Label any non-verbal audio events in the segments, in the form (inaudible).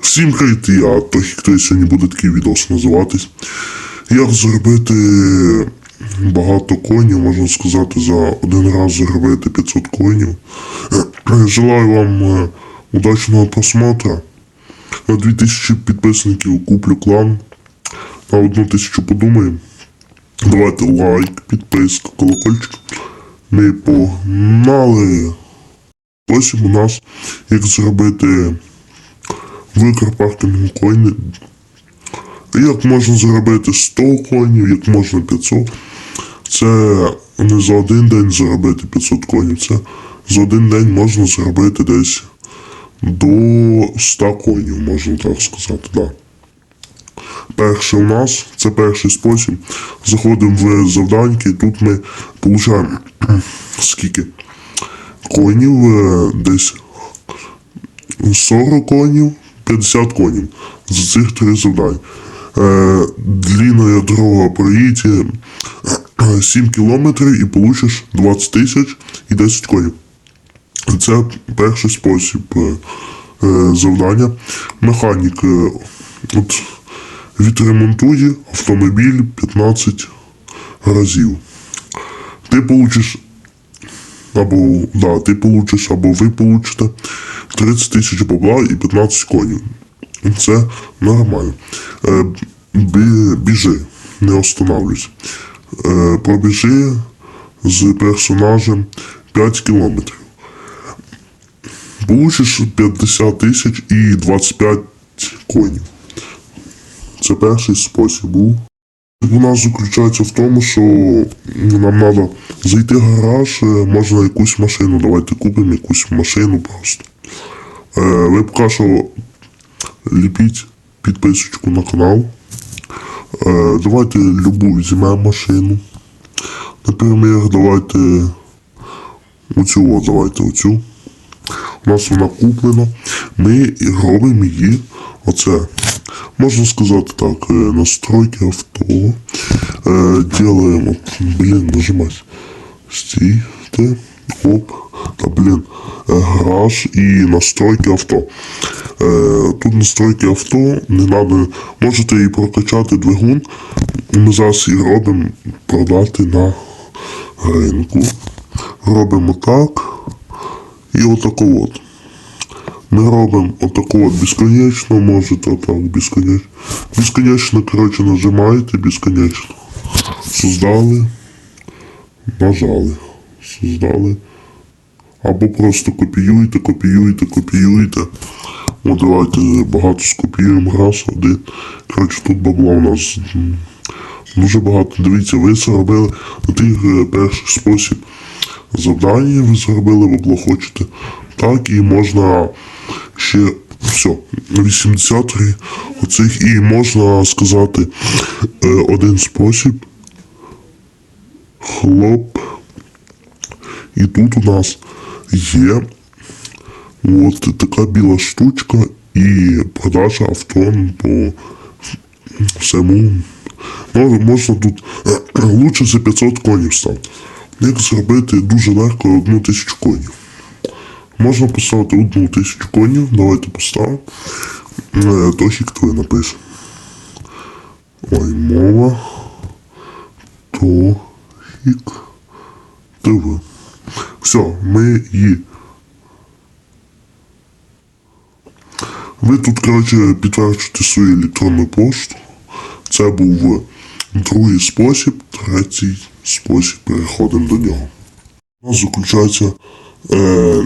Всім привіт, я Тохі, хто сьогодні буде такий відос називатись. Як заробити багато коїнів, можна сказати, за один раз заробити 500 коїнів. (clears throat) Желаю вам е, удачного просмотра. На 2000 підписників куплю клан. На одну тисячу подумаємо. Давайте лайк, підписка, колокольчик. Ми погнали. У нас, як зробити в Карпахтиному коїні. Як можна заробити 100 коїнів, як можна 500. Це не за один день заробити 500 коїнів. Це за один день можна заробити десь до 100 коїнів, можна так сказати. Да. Перше у нас, це перший спосіб. Заходимо в завданьки, тут ми получаємо (clears throat) скільки коїнів, е, десь 40 конів, 50 конів за цих три завдання. Е, длинная дорога проїдь е, 7 кілометрів і получиш 20 тисяч і 10 конів. Це перший спосіб е, е, завдання. Механік е, от, відремонтує автомобіль 15 разів. Ти получиш або да, ти получиш, або ви получите 30 тисяч бабла і 15 конів. Це нормально. Е, бі- біжи, не останавливайся. Е, пробіжи з персонажем 5 кілометрів. Получиш 50 тисяч і 25 конів. Це перший спосіб був. Нас заключається в тому, що нам треба зайти в гараж, е, можна якусь машину. Давайте купимо якусь машину просто. Е, ви поки ліпіть підписочку на канал. Е, давайте любу візьмемо машину. Наприклад, давайте оцю, от, давайте оцю. У нас вона куплена. Ми робимо її. Оце. Можна сказати так, е, настройки авто. Е, делаємо. Блін, нажимать. Стійте. Оп. Та блін. Е, гараж і настройки авто. Тут настройки авто. Не надо. Можете і прокачати двигун. Ми зараз і робимо продати на ринку. Робимо так. І отако от. Ми робимо отаку от безконечно, можете отак безконечно. Безконечно, коротше, нажимаєте безконечно. Создали. Нажали. Создали. Або просто копіюєте, копіюєте, копіюєте. О, давайте багато скопіюємо раз, один. Коротше, тут бабла у нас дуже багато. Дивіться, ви зробили на тих е, перший спосіб завдання, ви зробили бабло хочете. Так, і можна ще все, 83 оцих, і можна сказати е, один спосіб. Хлоп. І тут у нас є от така біла штучка і продажа авто по всьому. Ну, можна тут лучше за 500 конів стати. Як зробити дуже легко одну тисячу конів. Можна поставити одну тисячу конів. Давайте поставимо. Е, Тохік твій напише. Ой, мова. Тохік. ТВ. Все, ми її. Ви тут, коротше, підтверджуєте свою електронну пошту. Це був другий спосіб, третій спосіб переходимо до нього. У нас заключається е,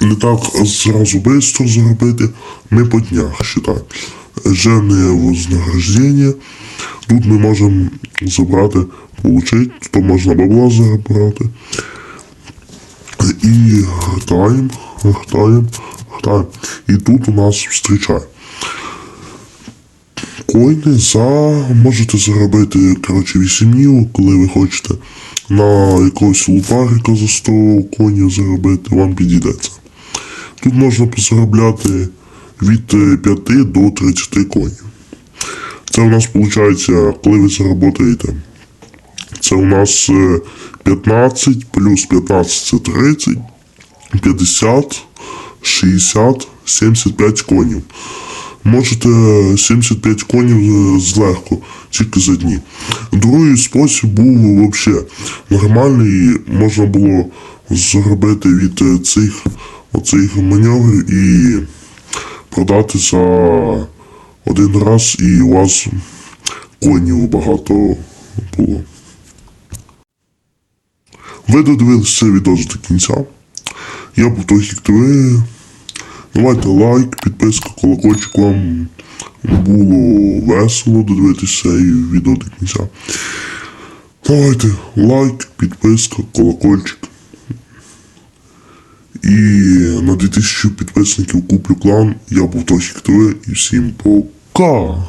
не так зразу швидко заробити. Ми по днях вважаємо. Ежедневне вознаграждення. Тут ми можемо забрати, получити, то можна бабла забрати. І гортаємо, гортаємо, гортаємо. І тут у нас зустрічає. Коїни за можете заробити коротше 8 днів, коли ви хочете на якогось лупарика за 100 конів заробити, вам підійдеться. Тут можна позаробляти від е, 5 до 30 конів. Це у нас виходить, коли ви заработаєте. Це у нас е, 15 плюс 15 це 30, 50, 60, 75 конів. можете 75 конів е, злегко, тільки за дні. Другий спосіб був взагалі нормальний, можна було зробити від е, цих оцих маневрів і продати за один раз, і у вас конів багато було. Ви додивилися це відео до кінця. Я був Тохік ТВ. Давайте лайк, підписка, колокольчик вам було весело додивитися це відео до кінця. Давайте лайк, підписка, колокольчик. І на 2000 підписників куплю клан. Я був Тохік ТВ і всім пока!